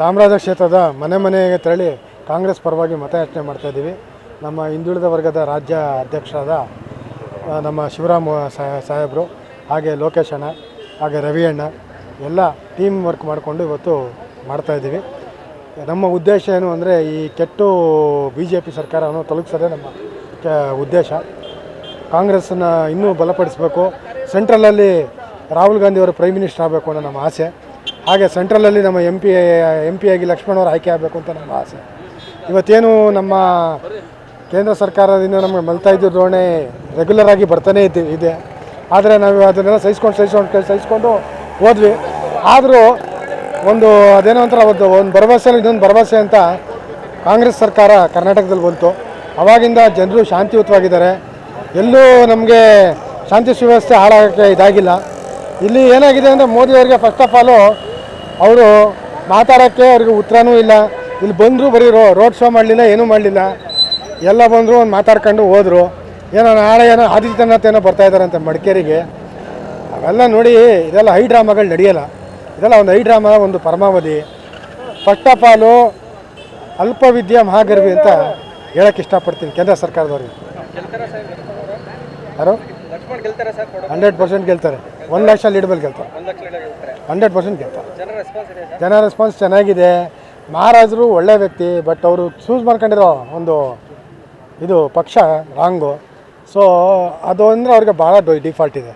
ಚಾಮರಾಜ ಕ್ಷೇತ್ರದ ಮನೆ ಮನೆಗೆ ತೆರಳಿ ಕಾಂಗ್ರೆಸ್ ಪರವಾಗಿ ಮತಯಾಚನೆ ಮಾಡ್ತಾ ಇದ್ದೀವಿ. ನಮ್ಮ ಹಿಂದುಳಿದ ವರ್ಗದ ರಾಜ್ಯ ಅಧ್ಯಕ್ಷರಾದ ನಮ್ಮ ಶಿವರಾಮ್ ಸಾಹೇಬರು, ಹಾಗೆ ಲೋಕೇಶ್ ಅಣ್ಣ, ಹಾಗೆ ರವಿ ಅಣ್ಣ, ಎಲ್ಲ ಟೀಮ್ ವರ್ಕ್ ಮಾಡಿಕೊಂಡು ಇವತ್ತು ಮಾಡ್ತಾ ಇದ್ದೀವಿ. ನಮ್ಮ ಉದ್ದೇಶ ಏನು ಅಂದರೆ ಈ ಕೆಟ್ಟು ಬಿ ಜೆ ಪಿ ಸರ್ಕಾರವನ್ನು ತೊಲಗಿಸೋದೇ ನಮ್ಮ ಉದ್ದೇಶ. ಕಾಂಗ್ರೆಸ್ಸನ್ನು ಇನ್ನೂ ಬಲಪಡಿಸಬೇಕು. ಸೆಂಟ್ರಲಲ್ಲಿ ರಾಹುಲ್ ಗಾಂಧಿಯವರು ಪ್ರೈಮ್ ಮಿನಿಸ್ಟರ್ ಆಗಬೇಕು ಅನ್ನೋ ನಮ್ಮ ಆಸೆ. ಹಾಗೆ ಸೆಂಟ್ರಲಲ್ಲಿ ನಮ್ಮ ಎಂ ಪಿ ಎಂ ಪಿ ಆಗಿ ಆಯ್ಕೆ ಆಗಬೇಕು ಅಂತ ನಮ್ಮ ಆಸೆ. ಇವತ್ತೇನು ನಮ್ಮ ಕೇಂದ್ರ ಸರ್ಕಾರದಿಂದ ನಮಗೆ ಮಲ್ತಾ ಇದ್ದ ಧೋರಣೆ ರೆಗ್ಯುಲರ್ ಆಗಿ ಬರ್ತಾನೇ ಇದ್ದೆ, ಇದೆ. ಆದರೆ ನಾವು ಅದನ್ನೆಲ್ಲ ಸಹಿಸ್ಕೊಂಡು ಸಹಿಸ್ಕೊಂಡು ಸಹಿಸ್ಕೊಂಡು ಹೋದ್ವಿ. ಆದರೂ ಒಂದು ಅದೇನೋ ಒಂಥರ ಒಂದು ಒಂದು ಭರವಸೆ ಇದೊಂದು ಭರವಸೆ ಅಂತ ಕಾಂಗ್ರೆಸ್ ಸರ್ಕಾರ ಕರ್ನಾಟಕದಲ್ಲಿ ಬಂತು. ಅವಾಗಿಂದ ಜನರು ಶಾಂತಿಯುತವಾಗಿದ್ದಾರೆ. ಎಲ್ಲೂ ನಮಗೆ ಶಾಂತಿ ಸುವ್ಯವಸ್ಥೆ ಹಾಳಾಗೋಕ್ಕೆ ಇದಾಗಿಲ್ಲ. ಇಲ್ಲಿ ಏನಾಗಿದೆ ಅಂದರೆ ಮೋದಿಯವರಿಗೆ ಫಸ್ಟ್ ಆಫ್ ಆಲು ಅವರು ಮಾತಾಡೋಕ್ಕೆ ಅವ್ರಿಗೆ ಉತ್ತರನೂ ಇಲ್ಲ. ಇಲ್ಲಿ ಬಂದರೂ ಬರೀ ರೋ ರೋಡ್ ಶೋ ಮಾಡಲಿಲ್ಲ ಏನೂ ಮಾಡಲಿಲ್ಲ. ಎಲ್ಲ ಬಂದರು ಒಂದು ಮಾತಾಡ್ಕೊಂಡು ಹೋದರು. ಏನೋ ನಾಳೆ ಏನೋ ಆದಿತ್ಯನಾಥ ಏನೋ ಬರ್ತಾ ಇದ್ದಾರಂತೆ ಮಡಿಕೇರಿಗೆ. ಅವೆಲ್ಲ ನೋಡಿ ಇದೆಲ್ಲ ಹೈ ಡ್ರಾಮಾಗಳು ನಡೆಯಲ್ಲ. ಇದೆಲ್ಲ ಒಂದು ಹೈ ಡ್ರಾಮಾ ಒಂದು ಪರಮಾವಧಿ. ಫಸ್ಟ್ ಆಫ್ ಆಲು ಅಲ್ಪವಿದ್ಯಾ ಮಹಾಗರ್ವಿ ಅಂತ ಹೇಳಕ್ಕೆ ಇಷ್ಟಪಡ್ತೀನಿ ಕೇಂದ್ರ ಸರ್ಕಾರದವ್ರಿಗೆ. ಯಾರು? ಹಂಡ್ರೆಡ್ ಪರ್ಸೆಂಟ್ ಗೆಲ್ತಾರೆ. ಒಂದು ಲಕ್ಷ ಲೀಡ್ಬಲ್ ಗೆಲ್ತಾರೆ. Hundred percent sir. ಜನ ರೆಸ್ಪಾನ್ಸ್ ಚೆನ್ನಾಗಿದೆ. ಮಹಾರಾಜರು ಒಳ್ಳೆ ವ್ಯಕ್ತಿ ಬಟ್ ಅವರು ಚೂಸ್ ಮಾಡ್ಕೊಂಡಿರೋ ಒಂದು ಇದು ಪಕ್ಷ ರಾಂಗು ಸೊ ಅದು ಅಂದರೆ ಅವ್ರಿಗೆ ಭಾಳ ಡಿಫಾಲ್ಟ್ ಇದೆ.